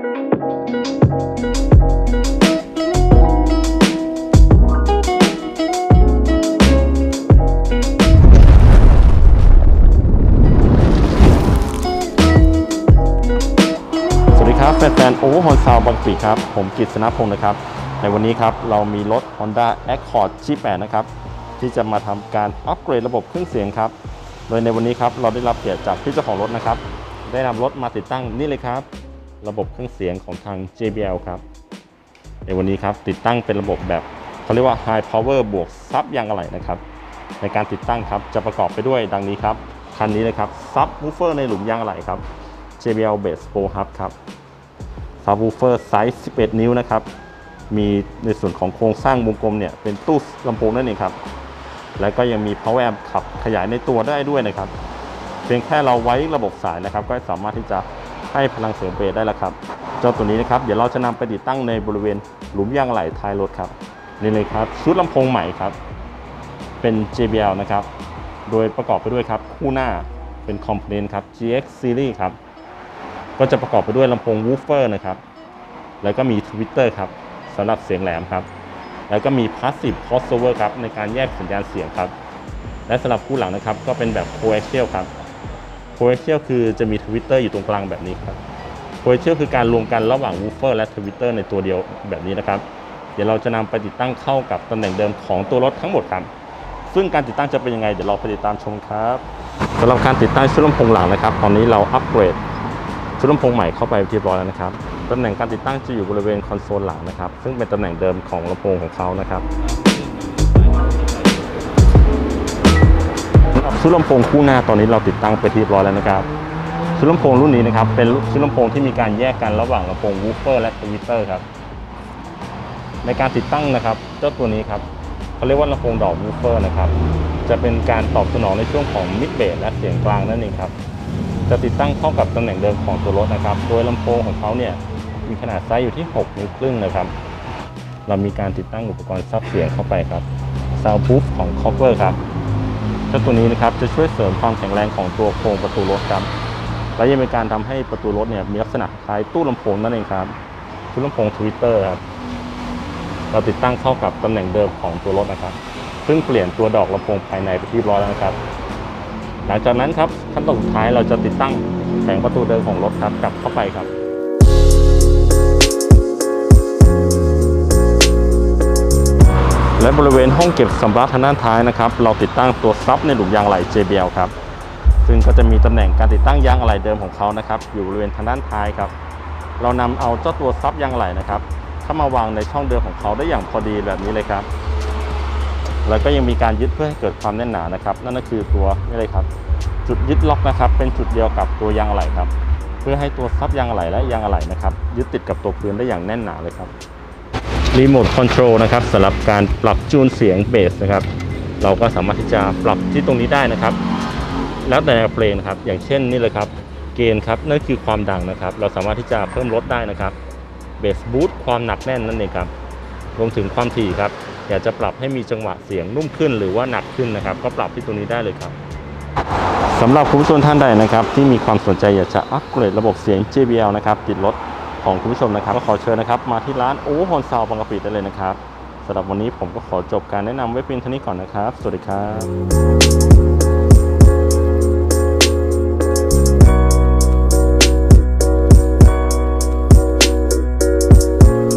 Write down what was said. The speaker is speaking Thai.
สวัสดีครับแฟนๆโอเวอร์ฮอนซาวบางปีครับ ผมกิตสนพงศ์นะครับ ในวันนี้ครับ เรามีรถ Honda Accord G8 นะครับ ที่จะมาทำการอัปเกรดระบบเครื่องเสียงครับ โดยในวันนี้ครับ เราได้รับเกียรติจากพี่เจ้าของรถนะครับ ได้นำรถมาติดตั้งนี่เลยครับ ระบบเครื่องเสียงของทาง JBL ครับในวันนี้ครับติดตั้งเป็นระบบแบบเขาเรียกว่า High Power บวกซับยางอะไหล่นะครับ ในการติดตั้งครับจะประกอบไปด้วยดังนี้ครับคันนี้เลยครับซับวูเฟอร์ในหลุมยางอะไหล่ครับ JBL Bass Pro Hub ครับซับวูเฟอร์ไซส์ 11 นิ้วนะครับมีในส่วนของโครงสร้างวงกลมเนี่ยเป็นตู้ลำโพงนั่นเองครับ แล้วก็ยังมี power amp ขับขยายในตัวได้ด้วยนะครับ เพียงแค่เราไว้ระบบสายนะครับ ก็สามารถที่จะ ให้พลังเสียงเบสได้แล้วครับ เจ้าตัวนี้นะครับ เดี๋ยวเราจะนำไปติดตั้งในบริเวณหลุมยางไหล่ท้ายรถครับ นี่เลยครับ ชุดลำโพงใหม่ครับ เป็น JBL นะครับ โดยประกอบไปด้วยครับ คู่หน้าเป็นคอมโพเนนต์ครับ GX Series ครับ ก็จะประกอบไปด้วยลำโพงวูฟเฟอร์นะครับ แล้วก็มีทวิตเตอร์ครับสำหรับเสียงแหลมครับ แล้วก็มี Passive Crossover ครับในการแยกสัญญาณเสียงครับ และสำหรับคู่หลังนะครับก็เป็นแบบ Coaxial ครับ Coaxial คือจะมีทวิตเตอร์อยู่ตรงกลางแบบนี้ครับ Coaxial คือการรวมกันระหว่างวูเฟอร์และทวิตเตอร์ในตัวเดียวแบบนี้นะครับ เดี๋ยวเราจะนำไปติดตั้งเข้ากับตำแหน่งเดิมของตัวรถทั้งหมดครับ ซึ่งการติดตั้งจะเป็นยังไงเดี๋ยวเราไปติดตามชมครับสำหรับการติดตั้งชุดลำโพงหลังนะครับ ตอนนี้เราอัปเกรดชุดลำโพงใหม่เข้าไปเรียบร้อยแล้วนะครับตำแหน่งการติดตั้งจะอยู่บริเวณคอนโซลหลังนะครับ ซึ่งเป็นตำแหน่งเดิมของลำโพงของเขานะครับ ชุดลำโพงคู่หน้าตอนนี้เราติดตั้งไปที่เรียบร้อยแล้วนะครับชุดลำโพงรุ่นนี้นะครับเป็นชุดลำโพงที่มีการแยกกันระหว่างลำโพงวูฟเฟอร์และทวิตเตอร์ครับในการติดตั้งนะครับ เจ้าตัวนี้ครับเขาเรียกว่าลำโพงดอกวูฟเฟอร์นะครับจะเป็นการตอบสนองในช่วงของมิดเบสและเสียงกลางนั่นเองครับจะติดตั้งเข้ากับตำแหน่งเดิมของตัวรถนะครับ โดยลำโพงของเขาเนี่ยมีขนาดไซส์อยู่ที่ 6 นิ้วครึ่งนะครับ เรามีการติดตั้งอุปกรณ์ซับเสียงเข้าไปครับ Soundproof ของ Copper ครับ เจ้าตัวนี้นะครับจะช่วยเสริมความแข็งแรงของตัวโครงประตูรถครับและยังเป็นการทำให้ประตูรถเนี่ยมีลักษณะคล้ายตู้ลำโพงนั่นเองครับตู้ลำโพงทวิตเตอร์ครับเราติดตั้งเข้ากับตำแหน่งเดิมของตัวรถนะครับ ซึ่งเปลี่ยนตัวดอกลำโพงภายในไปที่ร้อยแล้วนะครับ หลังจากนั้นครับขั้นตอนสุดท้ายเราจะติดตั้งแผงประตูเดิมของรถครับกลับเข้าไปครับ และบริเวณห้องเก็บสัมภาระทางด้านท้ายนะครับ เราติดตั้งตัวซับในหลุมยางไหล่ JBL ครับ ซึ่งก็จะมีตำแหน่งการติดตั้งยางอะไหล่เดิมของเขานะครับ อยู่บริเวณทางด้านท้ายครับ เรานำเอาเจ้าตัวซับยางไหล่นะครับ เข้ามาวางในช่องเดิมของเขาได้อย่างพอดีแบบนี้เลยครับ แล้วก็ยังมีการยึดเพื่อให้เกิดความแน่นหนานะครับ นั่นก็คือตัวนี่เลยครับ จุดยึดล็อกนะครับ เป็นจุดเดียวกับตัวยางอะไหล่ครับ เพื่อให้ตัวซับยางอะไหล่และยางอะไหล่นะครับ ยึดติดกับตัวพื้นได้อย่างแน่นหนาเลยครับ รีโมทคอนโทรลนะครับสำหรับการปรับจูนเสียงเบสนะครับ เราก็สามารถที่จะปรับที่ตรงนี้ได้นะครับ แล้วแต่แนเพลงนะครับ อย่างเช่นนี่เลยครับ เกณฑ์ครับนั่นคือความดังนะครับ เราสามารถที่จะเพิ่มลดได้นะครับเบสบูทความหนักแน่นนั่นเองครับรวมถึงความถี่ครับอยากจะปรับให้มีจังหวะเสียงนุ่มขึ้นหรือว่าหนักขึ้นนะครับ ก็ปรับที่ตรงนี้ได้เลยครับสำหรับคุณผู้ชมท่านใดนะครับ ที่มีความสนใจอยากจะอัปเกรดระบบเสียง JBL นะครับติดรถ ของคุณผู้ชมนะครับก็ขอเชิญนะครับมาที่ร้านโอ้ฮอนซาวบางกะปิได้เลยนะครับสำหรับวันนี้ผมก็ขอจบการแนะนำไว้เพียงเท่านี้ก่อนนะครับ สวัสดีครับ